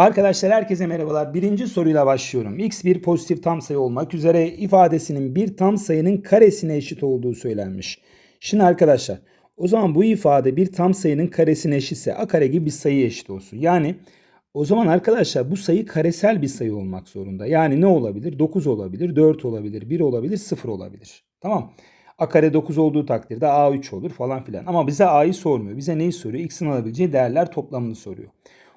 Arkadaşlar herkese merhabalar. Birinci soruyla başlıyorum. X bir pozitif tam sayı olmak üzere ifadesinin bir tam sayının karesine eşit olduğu söylenmiş. Şimdi arkadaşlar o zaman bu ifade bir tam sayının karesine eşitse a kare gibi bir sayı eşit olsun. Yani o zaman arkadaşlar bu sayı karesel bir sayı olmak zorunda. Yani ne olabilir? 9 olabilir, 4 olabilir, 1 olabilir, 0 olabilir. Tamam. A kare 9 olduğu takdirde A 3 olur falan filan. Ama bize A'yı sormuyor. Bize neyi soruyor? X'in alabileceği değerler toplamını soruyor.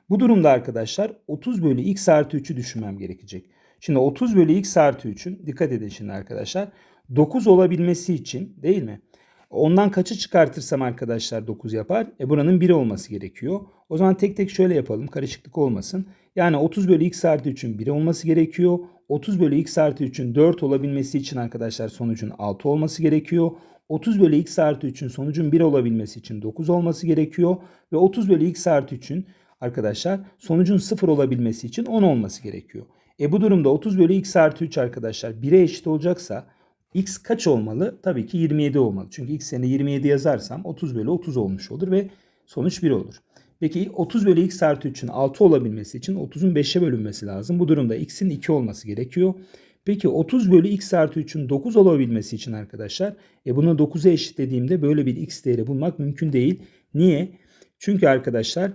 Bu durumda arkadaşlar 30 bölü x artı 3'ü düşünmem gerekecek. Şimdi 30 bölü x artı 3'ün dikkat edin şimdi arkadaşlar 9 olabilmesi için değil mi? Ondan kaçı çıkartırsam arkadaşlar 9 yapar? E buranın 1 olması gerekiyor. O zaman tek tek şöyle yapalım karışıklık olmasın. Yani 30 bölü x artı 3'ün 1 olması gerekiyor. 30 bölü x artı 3'ün 4 olabilmesi için arkadaşlar sonucun 6 olması gerekiyor. 30 bölü x artı 3'ün sonucun 1 olabilmesi için 9 olması gerekiyor. Ve 30 bölü x artı 3'ün arkadaşlar sonucun 0 olabilmesi için 10 olması gerekiyor. E bu durumda 30 bölü x artı 3 arkadaşlar 1'e eşit olacaksa x kaç olmalı? Tabii ki 27 olmalı. Çünkü x yerine 27 yazarsam 30 bölü 30 olmuş olur ve sonuç 1 olur. Peki 30 bölü x artı 3'ün 6 olabilmesi için 30'un 5'e bölünmesi lazım. Bu durumda x'in 2 olması gerekiyor. Peki 30 bölü x artı 3'ün 9 olabilmesi için arkadaşlar e buna 9'a eşitlediğimde böyle bir x değeri bulmak mümkün değil. Niye? Çünkü arkadaşlar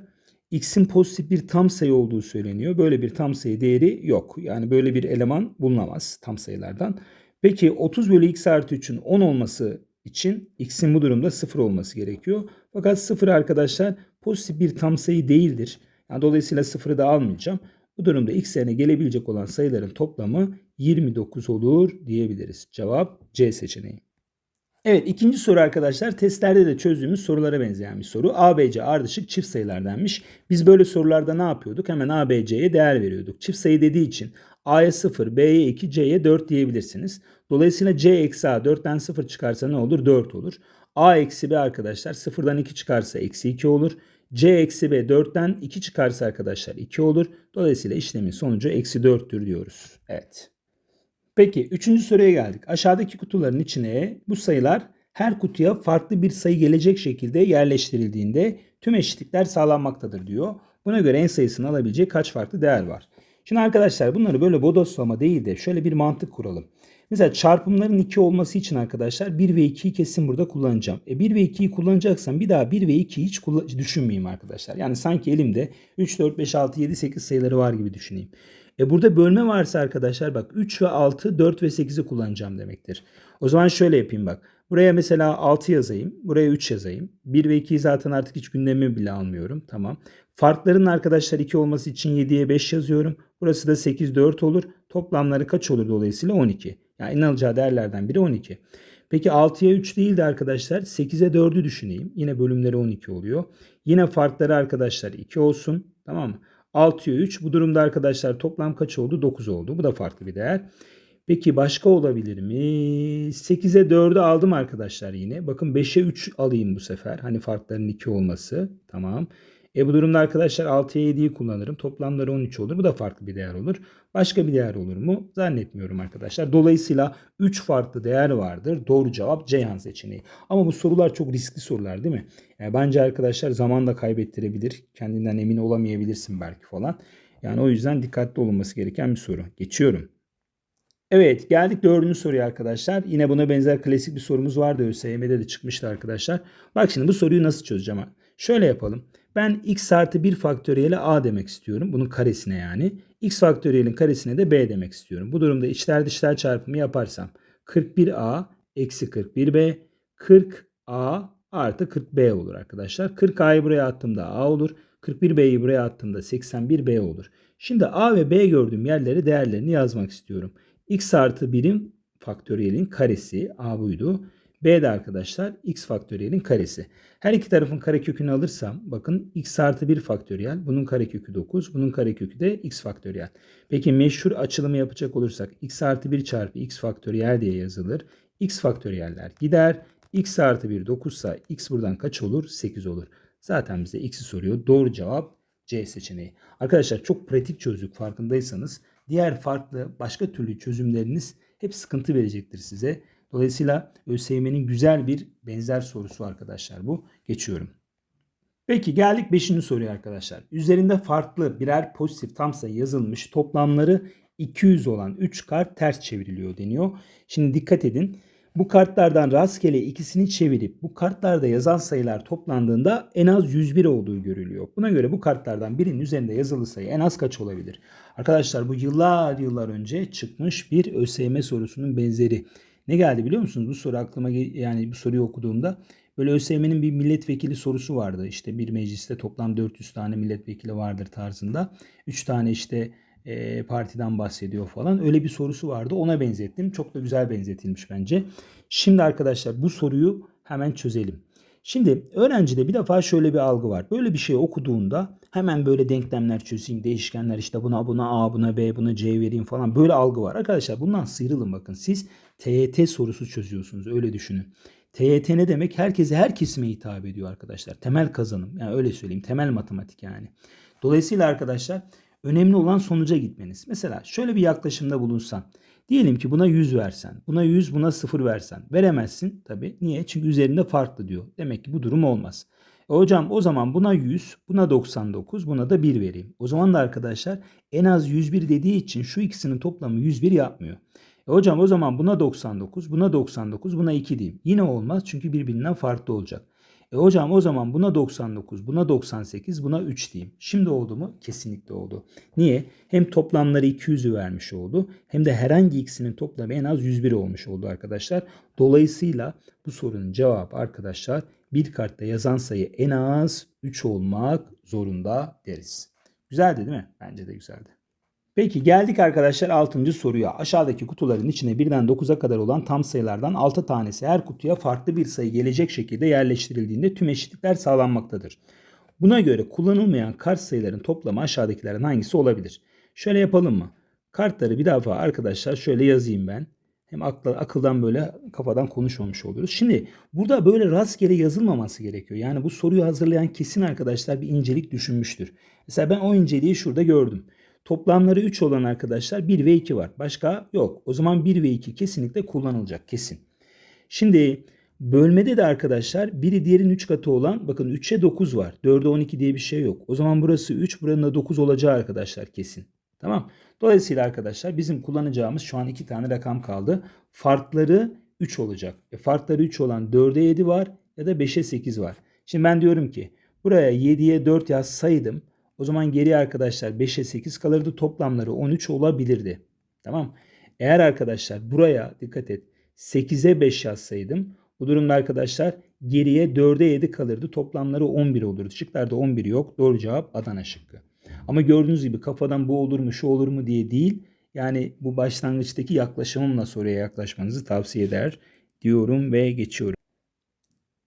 x'in pozitif bir tam sayı olduğu söyleniyor. Böyle bir tam sayı değeri yok. Yani böyle bir eleman bulunamaz tam sayılardan. Peki 30 bölü x artı 3'ün 10 olması için x'in bu durumda 0 olması gerekiyor. Fakat 0 arkadaşlar pozitif bir tam sayı değildir. Yani dolayısıyla 0'ı da almayacağım. Bu durumda x yerine gelebilecek olan sayıların toplamı 29 olur diyebiliriz. Cevap C seçeneği. Evet ikinci soru arkadaşlar testlerde de çözdüğümüz sorulara benzeyen bir soru. ABC ardışık çift sayılar denmiş. Biz böyle sorularda ne yapıyorduk? Hemen ABC'ye değer veriyorduk. Çift sayı dediği için A'ya 0, B'ye 2, C'ye 4 diyebilirsiniz. Dolayısıyla C eksi A 4'ten 0 çıkarsa ne olur? 4 olur. A eksi B arkadaşlar 0'dan 2 çıkarsa eksi 2 olur. C eksi B 4'ten 2 çıkarsa arkadaşlar 2 olur. Dolayısıyla işlemin sonucu eksi 4'tür diyoruz. Evet. Peki üçüncü soruya geldik. Aşağıdaki kutuların içine bu sayılar her kutuya farklı bir sayı gelecek şekilde yerleştirildiğinde tüm eşitlikler sağlanmaktadır diyor. Buna göre en sayısını alabilecek kaç farklı değer var? Şimdi arkadaşlar bunları böyle bodoslama değil de şöyle bir mantık kuralım. Mesela çarpımların 2 olması için arkadaşlar 1 ve 2'yi kesin burada kullanacağım. E 1 ve 2'yi kullanacaksam bir daha 1 ve 2'yi hiç düşünmeyeyim arkadaşlar. Yani sanki elimde 3, 4, 5, 6, 7, 8 sayıları var gibi düşüneyim. E burada bölme varsa arkadaşlar bak 3 ve 6, 4 ve 8'i kullanacağım demektir. O zaman şöyle yapayım bak. Buraya mesela 6 yazayım. Buraya 3 yazayım. 1 ve 2'yi zaten artık hiç gündeme bile almıyorum. Tamam. Farkların arkadaşlar 2 olması için 7'ye 5 yazıyorum. Burası da 8, 4 olur. Toplamları kaç olur dolayısıyla 12. Yani en alacağı değerlerden biri 12. Peki 6'ya 3 değil de arkadaşlar 8'e 4'ü düşüneyim. Yine bölümleri 12 oluyor. Yine farkları arkadaşlar 2 olsun. Tamam mı? 6'ya 3. Bu durumda arkadaşlar toplam kaç oldu? 9 oldu. Bu da farklı bir değer. Peki başka olabilir mi? 8'e 4'ü aldım arkadaşlar yine. Bakın 5'e 3 alayım bu sefer. Hani farkların 2 olması. Tamam. E bu durumda arkadaşlar 6'ya 7'yi kullanırım. Toplamları 13 olur. Bu da farklı bir değer olur. Başka bir değer olur mu? Zannetmiyorum arkadaşlar. Dolayısıyla 3 farklı değer vardır. Doğru cevap Ceyhan seçeneği. Ama bu sorular çok riskli sorular değil mi? Yani bence arkadaşlar zaman da kaybettirebilir. Kendinden emin olamayabilirsin belki falan. Yani o yüzden dikkatli olunması gereken bir soru. Geçiyorum. Evet geldik dördüncü soruya arkadaşlar. Yine buna benzer klasik bir sorumuz vardı ÖSYM'de de çıkmıştı arkadaşlar. Bak şimdi bu soruyu nasıl çözeceğim? Şöyle yapalım. Ben x artı 1 faktöriyeli a demek istiyorum. Bunun karesine yani. x faktöriyelin karesine de b demek istiyorum. Bu durumda içler dışlar çarpımı yaparsam 41a eksi 41b 40a artı 40b olur arkadaşlar. 40a'yı buraya attığımda a olur. 41b'yi buraya attığımda 81b olur. Şimdi a ve b gördüğüm yerlere değerlerini yazmak istiyorum. x artı 1'in faktöriyelin karesi a buydu. B de arkadaşlar x faktöriyelin karesi. Her iki tarafın karekökünü alırsam bakın x artı 1 faktöriyel. Bunun karekökü 9. Bunun karekökü de x faktöriyel. Peki meşhur açılımı yapacak olursak x artı 1 çarpı x faktöriyel diye yazılır. x faktöriyeller gider. x artı 1 9 ise x buradan kaç olur? 8 olur. Zaten bize x'i soruyor. Doğru cevap C seçeneği. Arkadaşlar çok pratik çözdük farkındaysanız. Diğer farklı başka türlü çözümleriniz hep sıkıntı verecektir size. Dolayısıyla ÖSYM'nin güzel bir benzer sorusu arkadaşlar bu. Geçiyorum. Peki geldik 5. soruya arkadaşlar. Üzerinde farklı birer pozitif tam sayı yazılmış toplamları 200 olan 3 kart ters çevriliyor deniyor. Şimdi dikkat edin. Bu kartlardan rastgele ikisini çevirip bu kartlarda yazan sayılar toplandığında en az 101 olduğu görülüyor. Buna göre bu kartlardan birinin üzerinde yazılı sayı en az kaç olabilir? Arkadaşlar bu yıllar yıllar önce çıkmış bir ÖSYM sorusunun benzeri. Ne geldi biliyor musunuz? Bu soru aklıma yani bu soruyu okuduğumda böyle ÖSYM'nin bir milletvekili sorusu vardı. İşte bir mecliste toplam 400 tane milletvekili vardır tarzında. 3 tane işte e, partiden bahsediyor falan. Öyle bir sorusu vardı. Ona benzettim. Çok da güzel benzetilmiş bence. Şimdi arkadaşlar bu soruyu hemen çözelim. Şimdi öğrencide bir defa şöyle bir algı var. Böyle bir şey okuduğunda hemen böyle denklemler çözeyim, değişkenler işte buna buna A, buna B, buna C vereyim falan böyle algı var. Arkadaşlar bundan sıyrılın bakın. Siz TYT sorusu çözüyorsunuz öyle düşünün. TYT ne demek? Herkese her kesime hitap ediyor arkadaşlar. Temel kazanım. Yani öyle söyleyeyim. Temel matematik yani. Dolayısıyla arkadaşlar önemli olan sonuca gitmeniz. Mesela şöyle bir yaklaşımda bulunsan. Diyelim ki buna 100 versen, buna 100, buna 0 versen. Veremezsin tabii. Niye? Çünkü üzerinde farklı diyor. Demek ki bu durum olmaz. E hocam o zaman buna 100, buna 99, buna da 1 vereyim. O zaman da arkadaşlar en az 101 dediği için şu ikisinin toplamı 101 yapmıyor. E hocam o zaman buna 99, buna 99, buna 2 diyeyim. Yine olmaz çünkü birbirinden farklı olacak. E hocam o zaman buna 99, buna 98, buna 3 diyeyim. Şimdi oldu mu? Kesinlikle oldu. Niye? Hem toplamları 200'ü vermiş oldu hem de herhangi ikisinin toplamı en az 101 olmuş oldu arkadaşlar. Dolayısıyla bu sorunun cevabı arkadaşlar bir kartta yazan sayı en az 3 olmak zorunda deriz. Güzeldi değil mi? Bence de güzeldi. Peki geldik arkadaşlar 6. soruya. Aşağıdaki kutuların içine birden 9'a kadar olan tam sayılardan 6 tanesi her kutuya farklı bir sayı gelecek şekilde yerleştirildiğinde tüm eşitlikler sağlanmaktadır. Buna göre kullanılmayan kart sayıların toplamı aşağıdakilerin hangisi olabilir? Şöyle yapalım mı? Kartları bir defa arkadaşlar şöyle yazayım ben. Hem akla, akıldan böyle kafadan konuşmamış oluruz. Şimdi burada böyle rastgele yazılmaması gerekiyor. Yani bu soruyu hazırlayan kesin arkadaşlar bir incelik düşünmüştür. Mesela ben o inceliği şurada gördüm. Toplamları 3 olan arkadaşlar 1 ve 2 var. Başka yok. O zaman 1 ve 2 kesinlikle kullanılacak. Kesin. Şimdi bölmede de arkadaşlar biri diğerin 3 katı olan bakın 3'e 9 var. 4'e 12 diye bir şey yok. O zaman burası 3 buranın da 9 olacağı arkadaşlar kesin. Tamam. Dolayısıyla arkadaşlar bizim kullanacağımız şu an 2 tane rakam kaldı. Farkları 3 olacak. E farkları 3 olan 4'e 7 var ya da 5'e 8 var. Şimdi ben diyorum ki buraya 7'ye 4 yazsaydım o zaman geriye arkadaşlar 5'e 8 kalırdı. Toplamları 13 olabilirdi. Tamam. Eğer arkadaşlar buraya dikkat et 8'e 5 yazsaydım bu durumda arkadaşlar geriye 4'e 7 kalırdı. Toplamları 11 olurdu. Şıklarda 11 yok. Doğru cevap Adana şıkkı. Ama gördüğünüz gibi kafadan bu olur mu şu olur mu diye değil. Yani bu başlangıçtaki yaklaşımımla soruya yaklaşmanızı tavsiye eder diyorum ve geçiyorum.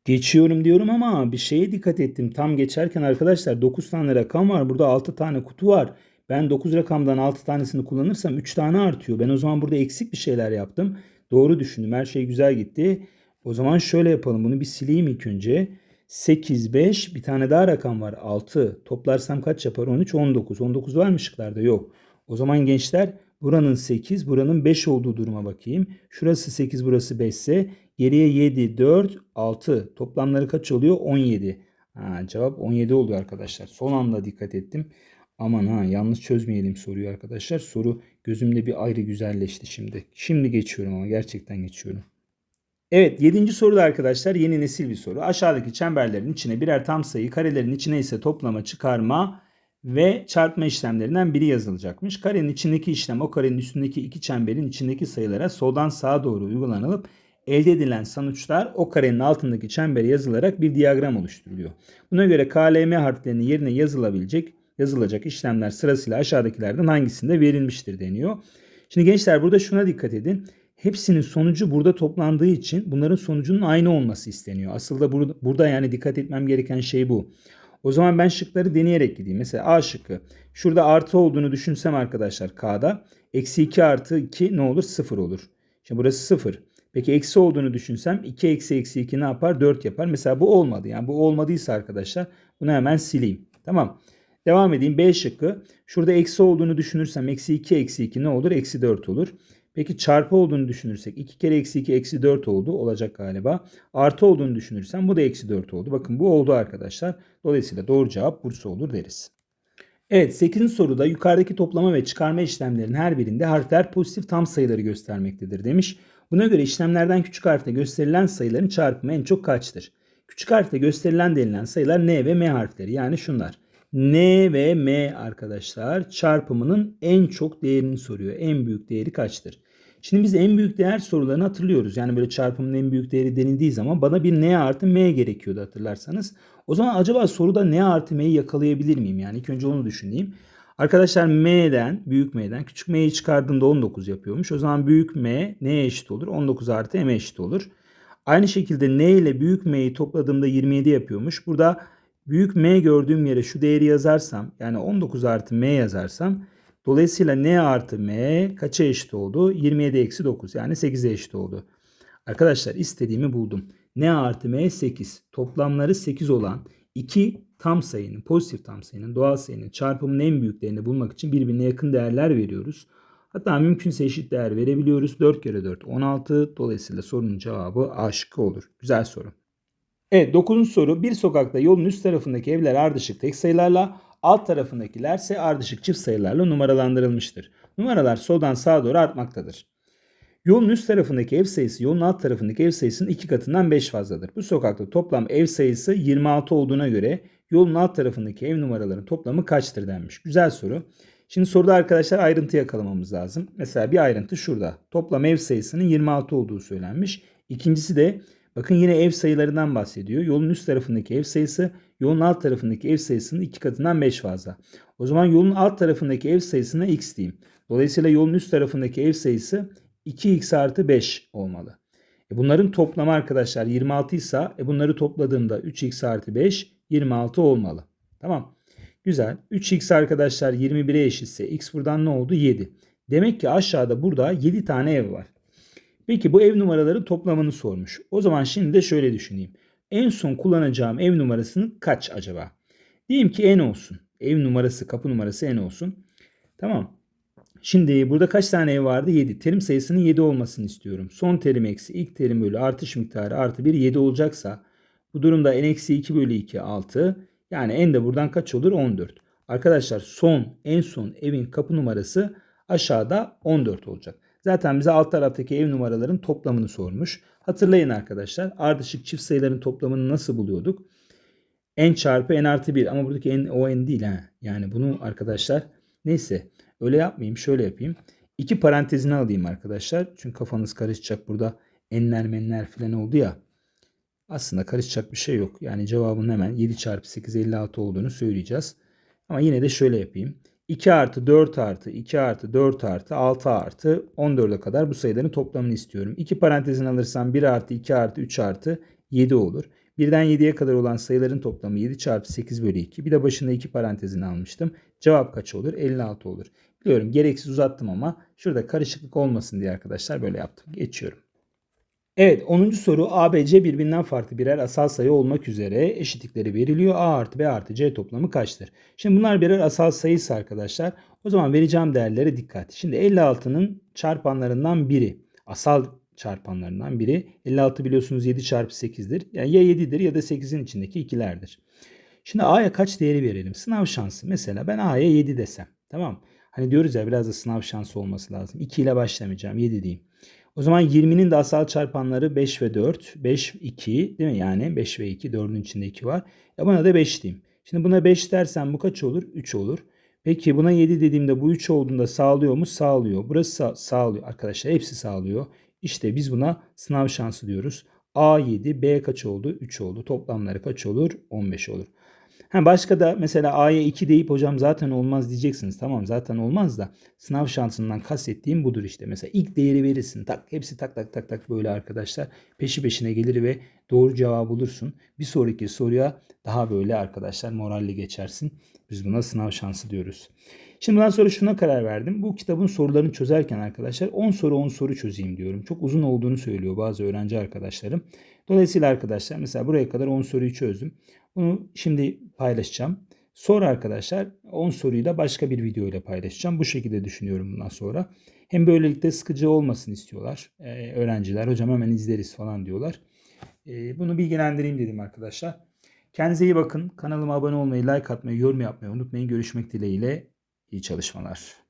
Geçiyorum diyorum ama bir şeye dikkat ettim. Tam geçerken arkadaşlar 9 tane rakam var. Burada 6 tane kutu var. Ben 9 rakamdan 6 tanesini kullanırsam 3 tane artıyor. Ben o zaman burada eksik bir şeyler yaptım. Doğru düşündüm. Her şey güzel gitti. O zaman şöyle yapalım. Bunu bir sileyim ilk önce. 8, 5 bir tane daha rakam var 6. Toplarsam kaç yapar? 13, 19. 19 var mı şıklarda? Yok. O zaman gençler buranın 8, buranın 5 olduğu duruma bakayım. Şurası 8, burası 5 ise Geriye 7, 4, 6. Toplamları kaç oluyor? 17. Ha, cevap 17 oluyor arkadaşlar. Son anda dikkat ettim. Aman ha yanlış çözmeyelim soruyu arkadaşlar. Soru gözümde bir ayrı güzelleşti şimdi. Şimdi geçiyorum ama gerçekten geçiyorum. Evet 7. soruda arkadaşlar yeni nesil bir soru. Aşağıdaki çemberlerin içine birer tam sayı, karelerin içine ise toplama, çıkarma ve çarpma işlemlerinden biri yazılacakmış. Karenin içindeki işlem o karenin üstündeki iki çemberin içindeki sayılara soldan sağa doğru uygulanılıp elde edilen sonuçlar o karenin altındaki çembere yazılarak bir diyagram oluşturuluyor. Buna göre KLM harflerinin yerine yazılabilecek yazılacak işlemler sırasıyla aşağıdakilerden hangisinde verilmiştir deniyor. Şimdi gençler burada şuna dikkat edin. Hepsinin sonucu burada toplandığı için bunların sonucunun aynı olması isteniyor. Aslında burada, yani dikkat etmem gereken şey bu. O zaman ben şıkları deneyerek gideyim. Mesela A şıkkı. Şurada artı olduğunu düşünsem arkadaşlar K'da. Eksi 2 artı 2 ne olur? 0 olur. Şimdi burası 0. Peki eksi olduğunu düşünsem 2 eksi eksi 2 ne yapar? 4 yapar. Mesela bu olmadı. Yani bu olmadıysa arkadaşlar bunu hemen sileyim. Tamam. Devam edeyim. B şıkkı. Şurada eksi olduğunu düşünürsem eksi 2 eksi 2 ne olur? Eksi 4 olur. Peki çarpı olduğunu düşünürsek 2 kere eksi 2 eksi 4 oldu. Olacak galiba. Artı olduğunu düşünürsem bu da eksi 4 oldu. Bakın bu oldu arkadaşlar. Dolayısıyla doğru cevap Bursa olur deriz. Evet 8. soruda yukarıdaki toplama ve çıkarma işlemlerinin her birinde harfler pozitif tam sayıları göstermektedir demiş. Buna göre işlemlerden küçük harfle gösterilen sayıların çarpımı en çok kaçtır? Küçük harfle gösterilen denilen sayılar N ve M harfleri yani şunlar. N ve M arkadaşlar çarpımının en çok değerini soruyor. En büyük değeri kaçtır? Şimdi biz en büyük değer sorularını hatırlıyoruz. Yani böyle çarpımın en büyük değeri denildiği zaman bana bir N artı M gerekiyordu hatırlarsanız. O zaman acaba soruda N artı M'yi yakalayabilir miyim? Yani ilk önce onu düşüneyim. Arkadaşlar M'den, büyük M'den küçük M'yi çıkardığımda 19 yapıyormuş. O zaman büyük M N'ye eşit olur. 19 artı M'e eşit olur. Aynı şekilde N ile büyük M'yi topladığımda 27 yapıyormuş. Burada büyük M gördüğüm yere şu değeri yazarsam yani 19 artı M yazarsam dolayısıyla N artı M kaça eşit oldu? 27 eksi 9 yani 8'e eşit oldu. Arkadaşlar istediğimi buldum. N artı M 8 toplamları 8 olan iki tam sayının pozitif tam sayının doğal sayının çarpımının en büyüklerini bulmak için birbirine yakın değerler veriyoruz. Hatta mümkünse eşit değer verebiliyoruz. 4 kere 4 16. Dolayısıyla sorunun cevabı A şıkkı olur. Güzel soru. Evet 9. soru. Bir sokakta yolun üst tarafındaki evler ardışık tek sayılarla, alt tarafındakiler ise ardışık çift sayılarla numaralandırılmıştır. Numaralar soldan sağa doğru artmaktadır. Yolun üst tarafındaki ev sayısı yolun alt tarafındaki ev sayısının iki katından 5 fazladır. Bu sokakta toplam ev sayısı 26 olduğuna göre yolun alt tarafındaki ev numaralarının toplamı kaçtır denmiş. Güzel soru. Şimdi soruda arkadaşlar ayrıntı yakalamamız lazım. Mesela bir ayrıntı şurada. Toplam ev sayısının 26 olduğu söylenmiş. İkincisi de bakın yine ev sayılarından bahsediyor. Yolun üst tarafındaki ev sayısı yolun alt tarafındaki ev sayısının iki katından 5 fazla. O zaman yolun alt tarafındaki ev sayısına x diyeyim. Dolayısıyla yolun üst tarafındaki ev sayısı 2x artı 5 olmalı. E bunların toplamı arkadaşlar 26 ise e bunları topladığımda 3x artı 5 26 olmalı. Tamam. Güzel. 3x arkadaşlar 21'e eşitse x buradan ne oldu? 7. Demek ki aşağıda burada 7 tane ev var. Peki bu ev numaraları toplamını sormuş. O zaman şimdi de şöyle düşüneyim. En son kullanacağım ev numarasının kaç acaba? Diyeyim ki n olsun. Ev numarası, kapı numarası n olsun. Tamam. Şimdi burada kaç tane ev vardı? 7. Terim sayısının 7 olmasını istiyorum. Son terim eksi ilk terim bölü artış miktarı artı 1 7 olacaksa bu durumda n eksi 2 bölü 2 6. Yani n de buradan kaç olur? 14. Arkadaşlar son en son evin kapı numarası aşağıda 14 olacak. Zaten bize alt taraftaki ev numaraların toplamını sormuş. Hatırlayın arkadaşlar ardışık çift sayıların toplamını nasıl buluyorduk? n çarpı n artı 1 ama buradaki n o n değil ha. Yani bunu arkadaşlar neyse öyle yapmayayım şöyle yapayım. İki parantezini alayım arkadaşlar. Çünkü kafanız karışacak burada enler menler falan oldu ya. Aslında karışacak bir şey yok. Yani cevabın hemen 7 çarpı 8 56 olduğunu söyleyeceğiz. Ama yine de şöyle yapayım. 2 artı 4 artı 2 artı 4 artı 6 artı 14'e kadar bu sayıların toplamını istiyorum. 2 parantezini alırsam 1 artı 2 artı 3 artı 7 olur. 1'den 7'ye kadar olan sayıların toplamı 7 çarpı 8 bölü 2. Bir de başında 2 parantezini almıştım. Cevap kaç olur? 56 olur. Biliyorum gereksiz uzattım ama şurada karışıklık olmasın diye arkadaşlar böyle yaptım. Geçiyorum. Evet 10. soru ABC birbirinden farklı birer asal sayı olmak üzere eşitlikleri veriliyor. A artı B artı C toplamı kaçtır? Şimdi bunlar birer asal sayısı arkadaşlar. O zaman vereceğim değerlere dikkat. Şimdi 56'nın çarpanlarından biri asal çarpanlarından biri. 56 biliyorsunuz 7 çarpı 8'dir. Yani ya 7'dir ya da 8'in içindeki ikilerdir. Şimdi A'ya kaç değeri verelim? Sınav şansı. Mesela ben A'ya 7 desem. Tamam. Hani diyoruz ya biraz da sınav şansı olması lazım. 2 ile başlamayacağım. 7 diyeyim. O zaman 20'nin de asal çarpanları 5 ve 4. 5, 2 değil mi? Yani 5 ve 2. 4'ün içinde 2 var. Ya buna da 5 diyeyim. Şimdi buna 5 dersen bu kaç olur? 3 olur. Peki buna 7 dediğimde bu 3 olduğunda sağlıyor mu? Sağlıyor. Burası sa- sağlıyor arkadaşlar. Hepsi sağlıyor. İşte biz buna sınav şansı diyoruz. A 7, B kaç oldu? 3 oldu. Toplamları kaç olur? 15 olur. Ha başka da mesela A'ya 2 deyip hocam zaten olmaz diyeceksiniz. Tamam zaten olmaz da sınav şansından kastettiğim budur işte. Mesela ilk değeri verirsin. Tak hepsi tak tak tak tak böyle arkadaşlar. Peşi peşine gelir ve doğru cevabı bulursun. Bir sonraki soruya daha böyle arkadaşlar moralli geçersin. Biz buna sınav şansı diyoruz. Şimdi bundan sonra şuna karar verdim. Bu kitabın sorularını çözerken arkadaşlar 10 soru 10 soru çözeyim diyorum. Çok uzun olduğunu söylüyor bazı öğrenci arkadaşlarım. Dolayısıyla arkadaşlar mesela buraya kadar 10 soruyu çözdüm. Bunu şimdi paylaşacağım. Sonra arkadaşlar 10 soruyu da başka bir video ile paylaşacağım. Bu şekilde düşünüyorum bundan sonra. Hem böylelikle sıkıcı olmasın istiyorlar. Ee, öğrenciler hocam hemen izleriz falan diyorlar. Ee, bunu bilgilendireyim dedim arkadaşlar. Kendinize iyi bakın. Kanalıma abone olmayı, like atmayı, yorum yapmayı unutmayın. Görüşmek dileğiyle. İyi çalışmalar.